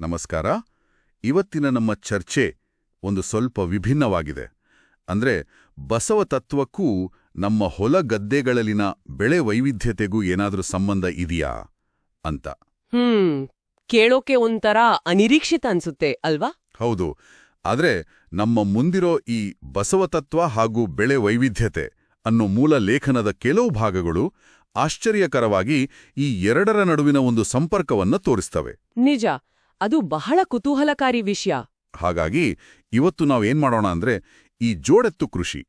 ನಮಸ್ಕಾರ. ಇವತ್ತಿನ ನಮ್ಮ ಚರ್ಚೆ ಒಂದು ಸ್ವಲ್ಪ ವಿಭಿನ್ನವಾಗಿದೆ. ಅಂದ್ರೆ ಬಸವ ತತ್ವಕ್ಕೂ ನಮ್ಮ ಹೊಲ ಗದ್ದೆಗಳಲ್ಲಿನ ಬೆಳೆ ವೈವಿಧ್ಯತೆಗೂ ಏನಾದರೂ ಸಂಬಂಧ ಇದೆಯಾ? ಅಂತ. ಹ್ಮ್ ಕೇಳೋಕೆ ಒಂಥರ ಅನಿರೀಕ್ಷಿತ ಅನ್ಸುತ್ತೆ ಅಲ್ವಾ? ಹೌದು. ಆದ್ರೆ ನಮ್ಮ ಮುಂದಿರೋ ಈ ಬಸವ ತತ್ವ ಹಾಗೂ ಬೆಳೆ ವೈವಿಧ್ಯತೆ ಅನ್ನೋ ಮೂಲ ಲೇಖನದ ಕೆಲವು ಭಾಗಗಳು ಆಶ್ಚರ್ಯಕರವಾಗಿ ಈ ಎರಡರ ನಡುವಿನ ಒಂದು ಸಂಪರ್ಕವನ್ನ ತೋರಿಸ್ತವೆ. ನಿಜ. ಅದು ಬಹಳ ಕುತೂಹಲಕಾರಿ ವಿಷಯ. ಹಾಗಾಗಿ ಇವತ್ತು ನಾವೇನ್ ಮಾಡೋಣ ಅಂದ್ರೆ ಈ ಜೋಡೆತ್ತು ಕೃಷಿ.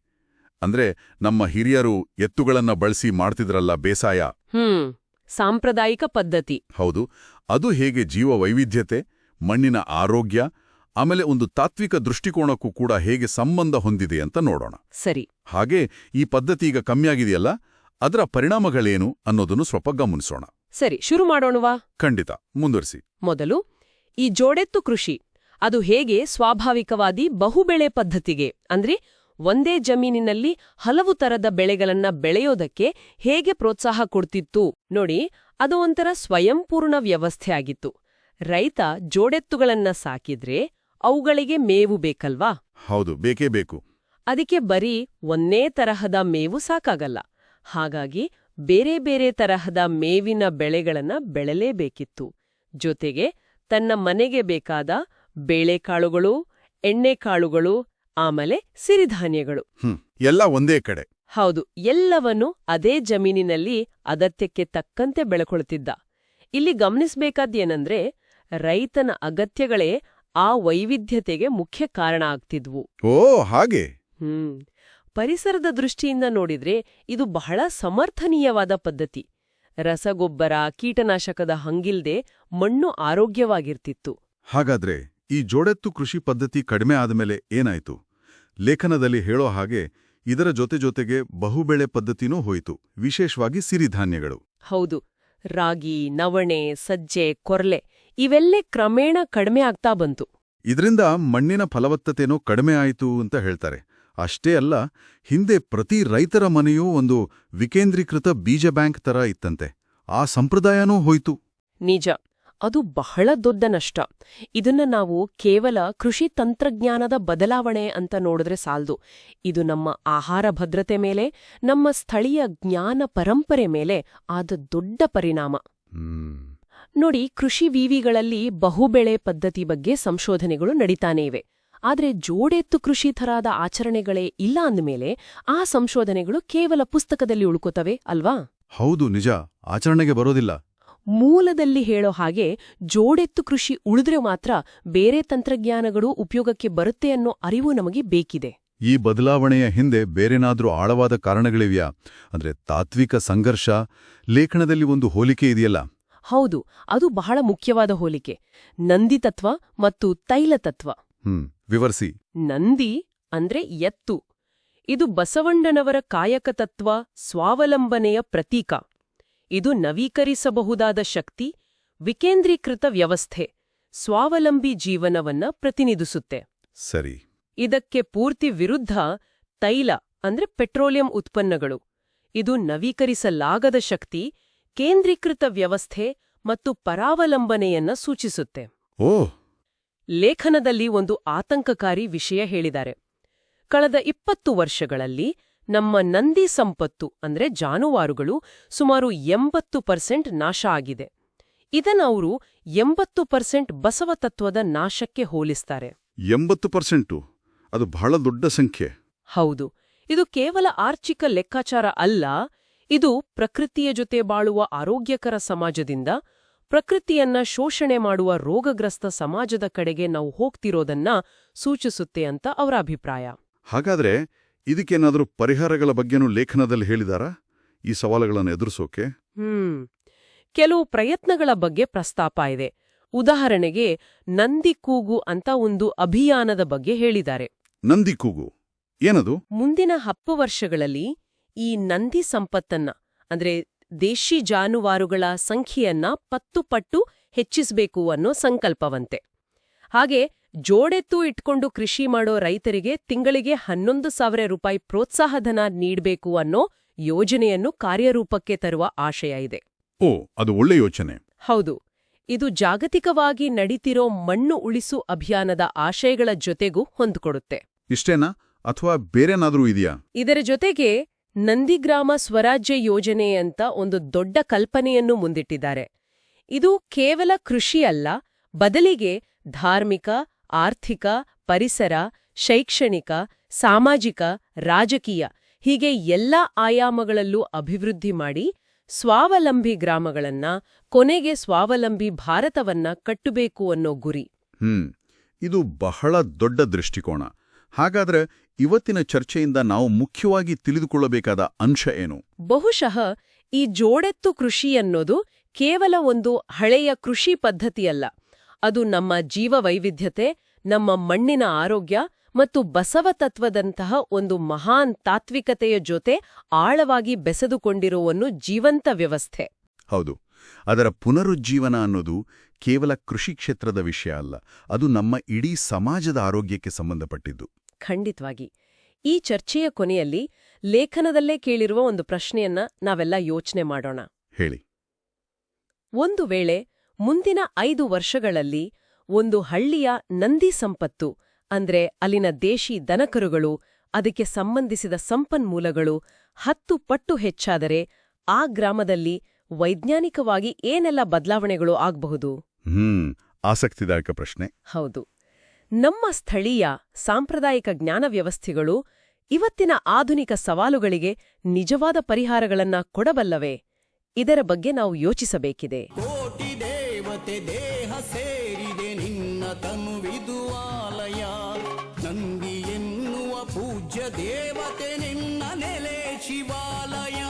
ಅಂದ್ರೆ ನಮ್ಮ ಹಿರಿಯರು ಎತ್ತುಗಳನ್ನ ಬಳಸಿ ಮಾಡ್ತಿದ್ರಲ್ಲ ಬೇಸಾಯ. ಹ್ಮ್ ಸಾಂಪ್ರದಾಯಿಕ ಪದ್ಧತಿ. ಹೌದು ಅದು ಹೇಗೆ ಜೀವ ವೈವಿಧ್ಯತೆ ಮಣ್ಣಿನ ಆರೋಗ್ಯ ಆಮೇಲೆ ಒಂದು ತಾತ್ವಿಕ ದೃಷ್ಟಿಕೋನಕ್ಕೂ ಕೂಡ ಹೇಗೆ ಸಂಬಂಧ ಹೊಂದಿದೆ ಅಂತ ನೋಡೋಣ. ಸರಿ. ಹಾಗೆ ಈ ಪದ್ಧತಿ ಈಗ ಕಮ್ಮಿಯಾಗಿದೆಯಲ್ಲ ಅದರ ಪರಿಣಾಮಗಳೇನು ಅನ್ನೋದನ್ನು ಸ್ವಲ್ಪ ಗಮನಿಸೋಣ. ಸರಿ ಶುರು ಮಾಡೋಣವಾ? ಖಂಡಿತ ಮುಂದುವರಿಸಿ. ಮೊದಲು ಈ ಜೋಡೆತ್ತು ಕೃಷಿ ಅದು ಹೇಗೆ ಸ್ವಾಭಾವಿಕವಾದಿ ಬಹುಬೆಳೆ ಪದ್ಧತಿಗೆ ಅಂದ್ರೆ ಒಂದೇ ಜಮೀನಿನಲ್ಲಿ ಹಲವು ತರದ ಬೆಳೆಗಳನ್ನ ಬೆಳೆಯೋದಕ್ಕೆ ಹೇಗೆ ಪ್ರೋತ್ಸಾಹ ಕೊಡ್ತಿತ್ತು ನೋಡಿ ಅದು ಒಂಥರ ಸ್ವಯಂಪೂರ್ಣ ವ್ಯವಸ್ಥೆ ಆಗಿತ್ತು. ರೈತ ಜೋಡೆತ್ತುಗಳನ್ನ ಸಾಕಿದ್ರೆ ಅವುಗಳಿಗೆ ಮೇವು ಬೇಕಲ್ವಾ? ಹೌದು ಬೇಕೇ ಬೇಕು. ಅದಕ್ಕೆ ಬರೀ ಒಂದೇ ತರಹದ ಮೇವು ಸಾಕಾಗಲ್ಲ. ಹಾಗಾಗಿ ಬೇರೆ ಬೇರೆ ತರಹದ ಮೇವಿನ ಬೆಳೆಗಳನ್ನ ಬೆಳೆಲೇಬೇಕಿತ್ತು. ಜೊತೆಗೆ ತನ್ನ ಮನೆಗೆ ಬೇಕಾದ ಬೇಳೆಕಾಳುಗಳು ಎಣ್ಣೆಕಾಳುಗಳು ಆಮೇಲೆ ಸಿರಿಧಾನ್ಯಗಳು. ಎಲ್ಲ ಒಂದೇ ಕಡೆ. ಹೌದು ಎಲ್ಲವನ್ನೂ ಅದೇ ಜಮೀನಿನಲ್ಲಿ ಅಗತ್ಯಕ್ಕೆ ತಕ್ಕಂತೆ ಬೆಳಕೊಳ್ತಿದ್ದ. ಇಲ್ಲಿ ಗಮನಿಸ್ಬೇಕಾದ್ದೇನಂದ್ರೆ ರೈತನ ಅಗತ್ಯಗಳೇ ಆ ವೈವಿಧ್ಯತೆಗೆ ಮುಖ್ಯ ಕಾರಣ ಆಗ್ತಿದ್ವು. ಓ ಹಾಗೆ. ಹ್ಮ್ ಪರಿಸರದ ದೃಷ್ಟಿಯಿಂದ ನೋಡಿದ್ರೆ ಇದು ಬಹಳ ಸಮರ್ಥನೀಯವಾದ ಪದ್ಧತಿ. ರಸಗೊಬ್ಬರ ಕೀಟನಾಶಕದ ಹಂಗಿಲ್ದೆ ಮಣ್ಣು ಆರೋಗ್ಯವಾಗಿರ್ತಿತ್ತು. ಹಾಗಾದ್ರೆ ಈ ಜೋಡೆತ್ತು ಕೃಷಿ ಪದ್ಧತಿ ಕಡಿಮೆ ಆದಮೇಲೆ ಏನಾಯ್ತು? ಲೇಖನದಲ್ಲಿ ಹೇಳೋ ಹಾಗೆ ಇದರ ಜೊತೆ ಜೊತೆಗೆ ಬಹುಬೆಳೆ ಪದ್ಧತಿನೂ ಹೋಯಿತು ವಿಶೇಷವಾಗಿ ಸಿರಿಧಾನ್ಯಗಳು. ಹೌದು ರಾಗಿ ನವಣೆ ಸಜ್ಜೆ ಕೊರ್ಲೆ ಇವೆಲ್ಲೇ ಕ್ರಮೇಣ ಕಡಿಮೆ ಆಗ್ತಾ ಬಂತು. ಇದರಿಂದ ಮಣ್ಣಿನ ಫಲವತ್ತತೆನೂ ಕಡಿಮೆ ಆಯಿತು ಅಂತ ಹೇಳ್ತಾರೆ. ಅಷ್ಟೇ ಅಲ್ಲ ಹಿಂದೆ ಪ್ರತಿ ರೈತರ ಮನೆಯೂ ಒಂದು ವಿಕೇಂದ್ರೀಕೃತ ಬೀಜ ಬ್ಯಾಂಕ್ ತರ ಇತ್ತಂತೆ. ಆ ಸಂಪ್ರದಾಯನೂ ಹೋಯ್ತು. ನಿಜ. ಅದು ಬಹಳ ದೊಡ್ಡ ನಷ್ಟ. ಇದನ್ನ ನಾವು ಕೇವಲ ಕೃಷಿ ತಂತ್ರಜ್ಞಾನದ ಬದಲಾವಣೆ ಅಂತ ನೋಡಿದ್ರೆ ಸಾಲ್ದು. ಇದು ನಮ್ಮ ಆಹಾರ ಭದ್ರತೆ ಮೇಲೆ ನಮ್ಮ ಸ್ಥಳೀಯ ಜ್ಞಾನ ಪರಂಪರೆ ಮೇಲೆ ಆದ ದೊಡ್ಡ ಪರಿಣಾಮ. ನೋಡಿ ಕೃಷಿ ವಿವಿಗಳಲ್ಲಿ ಬಹುಬೆಳೆ ಪದ್ಧತಿ ಬಗ್ಗೆ ಸಂಶೋಧನೆಗಳು ನಡೀತಾನೇ ಇವೆ. ಆದ್ರೆ ಜೋಡೆತ್ತು ಕೃಷಿ ಥರದ ಆಚರಣೆಗಳೇ ಇಲ್ಲ ಅಂದಮೇಲೆ ಆ ಸಂಶೋಧನೆಗಳು ಕೇವಲ ಪುಸ್ತಕದಲ್ಲಿ ಉಳ್ಕೋತವೆ ಅಲ್ವಾ? ಹೌದು ನಿಜ. ಆಚರಣೆಗೆ ಬರೋದಿಲ್ಲ. ಮೂಲದಲ್ಲಿ ಹೇಳೋ ಹಾಗೆ ಜೋಡೆತ್ತು ಕೃಷಿ ಉಳಿದ್ರೆ ಮಾತ್ರ ಬೇರೆ ತಂತ್ರಜ್ಞಾನಗಳು ಉಪಯೋಗಕ್ಕೆ ಬರುತ್ತೆ ಅನ್ನೋ ಅರಿವು ನಮಗೆ ಬೇಕಿದೆ. ಈ ಬದಲಾವಣೆಯ ಹಿಂದೆ ಬೇರೆನಾದ್ರೂ ಆಳವಾದ ಕಾರಣಗಳಿವ್ಯಾ? ಅಂದ್ರೆ ತಾತ್ವಿಕ ಸಂಘರ್ಷ? ಲೇಖನದಲ್ಲಿ ಒಂದು ಹೋಲಿಕೆ ಇದೆಯಲ್ಲ? ಹೌದು ಅದು ಬಹಳ ಮುಖ್ಯವಾದ ಹೋಲಿಕೆ. ನಂದಿತತ್ವ ಮತ್ತು ತೈಲ ತತ್ವ ಹ್ಮ್ ವಿವರಿಸಿ. ನಂದಿ ಅಂದ್ರೆ ಎತ್ತು. ಇದು ಬಸವಣ್ಣನವರ ಕಾಯಕ ತತ್ವ ಸ್ವಾವಲಂಬನೆಯ ಪ್ರತೀಕ. ಇದು ನವೀಕರಿಸಬಹುದಾದ ಶಕ್ತಿ ವಿಕೇಂದ್ರೀಕೃತ ವ್ಯವಸ್ಥೆ ಸ್ವಾವಲಂಬಿ ಜೀವನವನ್ನ ಪ್ರತಿನಿಧಿಸುತ್ತೆ. ಸರಿ. ಇದಕ್ಕೆ ಪೂರ್ತಿ ವಿರುದ್ಧ ತೈಲ ಅಂದ್ರೆ ಪೆಟ್ರೋಲಿಯಂ ಉತ್ಪನ್ನಗಳು. ಇದು ನವೀಕರಿಸಲಾಗದ ಶಕ್ತಿ ಕೇಂದ್ರೀಕೃತ ವ್ಯವಸ್ಥೆ ಮತ್ತು ಪರಾವಲಂಬನೆಯನ್ನ ಸೂಚಿಸುತ್ತೆ. ಓ ಲೇಖನದಲ್ಲಿ ಒಂದು ಆತಂಕಕಾರಿ ವಿಷಯ ಹೇಳಿದ್ದಾರೆ. ಕಳೆದ ಇಪ್ಪತ್ತು ವರ್ಷಗಳಲ್ಲಿ ನಮ್ಮ ನಂದಿ ಸಂಪತ್ತು ಅಂದ್ರೆ ಜಾನುವಾರುಗಳು ಸುಮಾರು ಎಂಬತ್ತು ಪರ್ಸೆಂಟ್ ನಾಶ ಆಗಿದೆ. ಇದನ್ನವರು ಎಂಬತ್ತು ಪರ್ಸೆಂಟ್ ಬಸವ ತತ್ವದ ನಾಶಕ್ಕೆ ಹೋಲಿಸ್ತಾರೆ. ಎಂಬತ್ತು ಪರ್ಸೆಂಟು? ಅದು ಬಹಳ ದೊಡ್ಡ ಸಂಖ್ಯೆ. ಹೌದು. ಇದು ಕೇವಲ ಆರ್ಥಿಕ ಲೆಕ್ಕಾಚಾರ ಅಲ್ಲ ಇದು ಪ್ರಕೃತಿಯ ಜೊತೆ ಬಾಳುವ ಆರೋಗ್ಯಕರ ಸಮಾಜದಿಂದ ಪ್ರಕೃತಿಯನ್ನ ಶೋಷಣೆ ಮಾಡುವ ರೋಗಗ್ರಸ್ತ ಸಮಾಜದ ಕಡೆಗೆ ನಾವು ಹೋಗ್ತಿರೋದನ್ನ ಸೂಚಿಸುತ್ತೆ ಅಂತ ಅವರ ಅಭಿಪ್ರಾಯ. ಹಾಗಾದ್ರೆ ಇದಕ್ಕೇನಾದರೂ ಪರಿಹಾರಗಳ ಬಗ್ಗೆನೂ ಲೇಖನದಲ್ಲಿ ಹೇಳಿದಾರಾ? ಈ ಸವಾಲುಗಳನ್ನು ಎದುರಿಸೋಕೆ? ಹ್ಮ್. ಕೆಲವು ಪ್ರಯತ್ನಗಳ ಬಗ್ಗೆ ಪ್ರಸ್ತಾಪ ಇದೆ. ಉದಾಹರಣೆಗೆ ನಂದಿ ಕೂಗು ಅಂತ ಒಂದು ಅಭಿಯಾನದ ಬಗ್ಗೆ ಹೇಳಿದ್ದಾರೆ. ನಂದಿ ಕೂಗು. ಏನದು? ಮುಂದಿನ ಹತ್ತು ವರ್ಷಗಳಲ್ಲಿ ಈ ನಂದಿ ಸಂಪತ್ತನ್ನ ಅಂದ್ರೆ ದೇಶಿ ಜಾನುವಾರುಗಳ ಸಂಖ್ಯೆಯನ್ನ ಪತ್ತು ಪಟ್ಟು ಹೆಚ್ಚಿಸಬೇಕು ಅನ್ನೋ ಸಂಕಲ್ಪವಂತೆ. ಹಾಗೆ ಜೋಡೆತ್ತು ಇಟ್ಕೊಂಡು ಕೃಷಿ ಮಾಡೋ ರೈತರಿಗೆ ತಿಂಗಳಿಗೆ ಹನ್ನೊಂದು ಸಾವಿರ ರೂಪಾಯಿ ಪ್ರೋತ್ಸಾಹಧನ ನೀಡಬೇಕು ಅನ್ನೋ ಯೋಜನೆಯನ್ನು ಕಾರ್ಯರೂಪಕ್ಕೆ ತರುವ ಆಶಯ ಇದೆ. ಓ ಅದು ಒಳ್ಳೆ ಯೋಚನೆ. ಹೌದು. ಇದು ಜಾಗತಿಕವಾಗಿ ನಡೀತಿರೋ ಮಣ್ಣು ಉಳಿಸು ಅಭಿಯಾನದ ಆಶಯಗಳ ಜೊತೆಗೂ ಹೊಂದಿಕೊಡುತ್ತೆ. ಇಷ್ಟೇನಾ? ಅಥವಾ ಬೇರೆನಾದ್ರೂ ಇದೆಯಾ? ಇದರ ಜೊತೆಗೆ ನಂದಿಗ್ರಾಮ ಸ್ವರಾಜ್ಯ ಯೋಜನೆ ಅಂತ ಒಂದು ದೊಡ್ಡ ಕಲ್ಪನೆಯನ್ನು ಮುಂದಿಟ್ಟಿದ್ದಾರೆ. ಇದು ಕೇವಲ ಕೃಷಿ ಅಲ್ಲ, ಬದಲಿಗೆ ಧಾರ್ಮಿಕ, ಆರ್ಥಿಕ, ಪರಿಸರ, ಶೈಕ್ಷಣಿಕ, ಸಾಮಾಜಿಕ, ರಾಜಕೀಯ ಹೀಗೆ ಎಲ್ಲ ಆಯಾಮಗಳಲ್ಲೂ ಅಭಿವೃದ್ಧಿ ಮಾಡಿ ಸ್ವಾವಲಂಬಿ ಗ್ರಾಮಗಳನ್ನ, ಕೊನೆಗೆ ಸ್ವಾವಲಂಬಿ ಭಾರತವನ್ನ ಕಟ್ಟಬೇಕು ಅನ್ನೋ ಗುರಿ. ಹ್ಮ್, ಇದು ಬಹಳ ದೊಡ್ಡ ದೃಷ್ಟಿಕೋನ. ಹಾಗಾದ್ರೆ ಇವತ್ತಿನ ಚರ್ಚೆಯಿಂದ ನಾವು ಮುಖ್ಯವಾಗಿ ತಿಳಿದುಕೊಳ್ಳಬೇಕಾದ ಅಂಶ ಏನು? ಬಹುಶಃ ಈ ಜೋಡೆತ್ತು ಕೃಷಿ ಅನ್ನೋದು ಕೇವಲ ಒಂದು ಹಳೆಯ ಕೃಷಿ ಪದ್ಧತಿಯಲ್ಲ. ಅದು ನಮ್ಮ ಜೀವ ವೈವಿಧ್ಯತೆ ನಮ್ಮ ಮಣ್ಣಿನ ಆರೋಗ್ಯ ಮತ್ತು ಬಸವ ತತ್ವದಂತಹ ಒಂದು ಮಹಾನ್ ತಾತ್ವಿಕತೆಯ ಜೊತೆ ಆಳವಾಗಿ ಬೆಸೆದುಕೊಂಡಿರುವ ಜೀವಂತ ವ್ಯವಸ್ಥೆ. ಹೌದು. ಅದರ ಪುನರುಜ್ಜೀವನ ಅನ್ನೋದು ಕೇವಲ ಕೃಷಿ ಕ್ಷೇತ್ರದ ವಿಷಯ ಅಲ್ಲ ಅದು ನಮ್ಮ ಇಡೀ ಸಮಾಜದ ಆರೋಗ್ಯಕ್ಕೆ ಸಂಬಂಧಪಟ್ಟಿದ್ದು. ಖಂಡಿತವಾಗಿ. ಈ ಚರ್ಚೆಯ ಕೊನೆಯಲ್ಲಿ ಲೇಖನದಲ್ಲೇ ಕೇಳಿರುವ ಒಂದು ಪ್ರಶ್ನೆಯನ್ನ ನಾವೆಲ್ಲ ಯೋಚನೆ ಮಾಡೋಣ. ಹೇಳಿ. ಒಂದು ವೇಳೆ ಮುಂದಿನ ಐದು ವರ್ಷಗಳಲ್ಲಿ ಒಂದು ಹಳ್ಳಿಯ ನಂದಿ ಸಂಪತ್ತು ಅಂದ್ರೆ ಅಲ್ಲಿನ ದೇಶಿ ದನಕರುಗಳು ಅದಕ್ಕೆ ಸಂಬಂಧಿಸಿದ ಸಂಪನ್ಮೂಲಗಳು ಹತ್ತು ಪಟ್ಟು ಹೆಚ್ಚಾದರೆ ಆ ಗ್ರಾಮದಲ್ಲಿ ವೈಜ್ಞಾನಿಕವಾಗಿ ಏನೆಲ್ಲ ಬದಲಾವಣೆಗಳು ಆಗಬಹುದು? ಹ್ಮ್ ಆಸಕ್ತಿದಾಯಕ ಪ್ರಶ್ನೆ. ಹೌದು. ನಮ್ಮ ಸ್ಥಳೀಯ ಸಾಂಪ್ರದಾಯಿಕ ಜ್ಞಾನ ವ್ಯವಸ್ಥೆಗಳು ಇವತ್ತಿನ ಆಧುನಿಕ ಸವಾಲುಗಳಿಗೆ ನಿಜವಾದ ಪರಿಹಾರಗಳನ್ನ ಕೊಡಬಲ್ಲವೆ. ಇದರ ಬಗ್ಗೆ ನಾವು ಯೋಚಿಸಬೇಕಿದೆ. ನಂದಿ ಎನ್ನುವ ಪೂಜ್ಯ ದೇವತೆ ನಿನ್ನ ನೆಲೆ ಶಿವಾಲಯ.